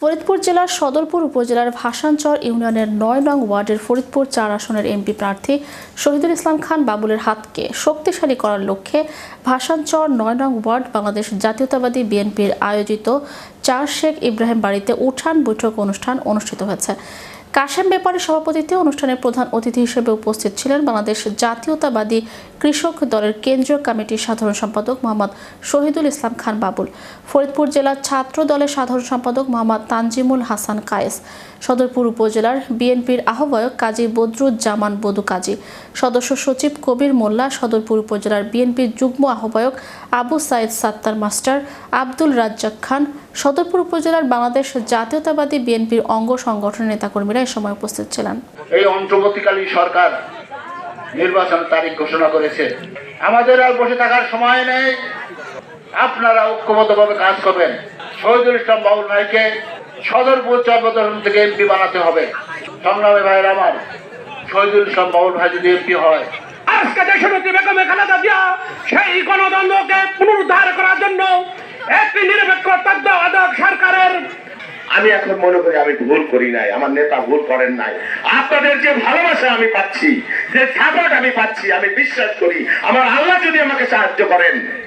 ফরিদপুর জেলার সদরপুর উপজেলার ভাসানচর ইউনিয়নের নয় নং ওয়ার্ডের ফরিদপুর চার আসনের এমপি প্রার্থী শহীদুল ইসলাম খান বাবুলের হাতকে শক্তিশালী করার লক্ষ্যে ভাসানচর নয় নং ওয়ার্ড বাংলাদেশ জাতীয়তাবাদী বিএনপির আয়োজিত চার শেখ ইব্রাহিম বাড়িতে উঠান বৈঠক অনুষ্ঠান অনুষ্ঠিত হয়েছে। কাশেম ব্যাপারের সভাপতিত্বে অনুষ্ঠানের প্রধান অতিথি হিসেবে উপস্থিত ছিলেন বাংলাদেশ জাতীয়তাবাদী কৃষক দলের কেন্দ্রীয় কমিটির সাধারণ সম্পাদক মোহাম্মদ শহীদুল ইসলাম খান বাবুল, ফরিদপুর জেলা ছাত্র দলের সাধারণ সম্পাদক মোহাম্মদ তানজিমুল হাসান কায়েস সদরপুর উপজেলার বিএনপির আহ্বায়ক কাজী বদরুজ্জামান বদু কাজী সদস্য সচিব কবির মোল্লা, সদরপুর উপজেলার বিএনপির যুগ্ম আহ্বায়ক আবু সাইদ সাত্তার মাস্টার আব্দুল রাজ্জাক খান, সদরপুর উপজেলার বাংলাদেশ জাতীয়তাবাদী বিএনপির অঙ্গ সংগঠনের নেতাকর্মীরা এ সময় উপস্থিত ছিলেন। এই অন্তর্বর্তীকালীন সরকার নির্বাচন তারিখ ঘোষণা করেছে। আমাদের আর বসে থাকার সময় নেই। আপনারা ঐক্যবদ্ধভাবে কাজ করবেন। শহীদুল ইসলাম বাবুল ভাইকে সদরপুর চর্বতরণ থেকে এমপি বানাতে হবে। সংগ্রামী ভাইয়ের আমার শহীদুল ইসলাম বাবুল ভাই যদি এমপি হয়। আজকে দেশনেত্রী বেগমে খালেদা জিয়া সেই গণদ্বন্দ্বকে পুনরুদ্ধার করার জন্য একটি নিরপেক্ষ তত্ত্বাবধায়ক সরকারের আমি এখন মনে করি আমি ভুল করি নাই আমার নেতা ভুল করেন নাই। আপনাদের যে ভালোবাসা আমি পাচ্ছি যে সাপোর্ট আমি পাচ্ছি আমি বিশ্বাস করি। আমার আল্লাহ যদি আমাকে সাহায্য করেন।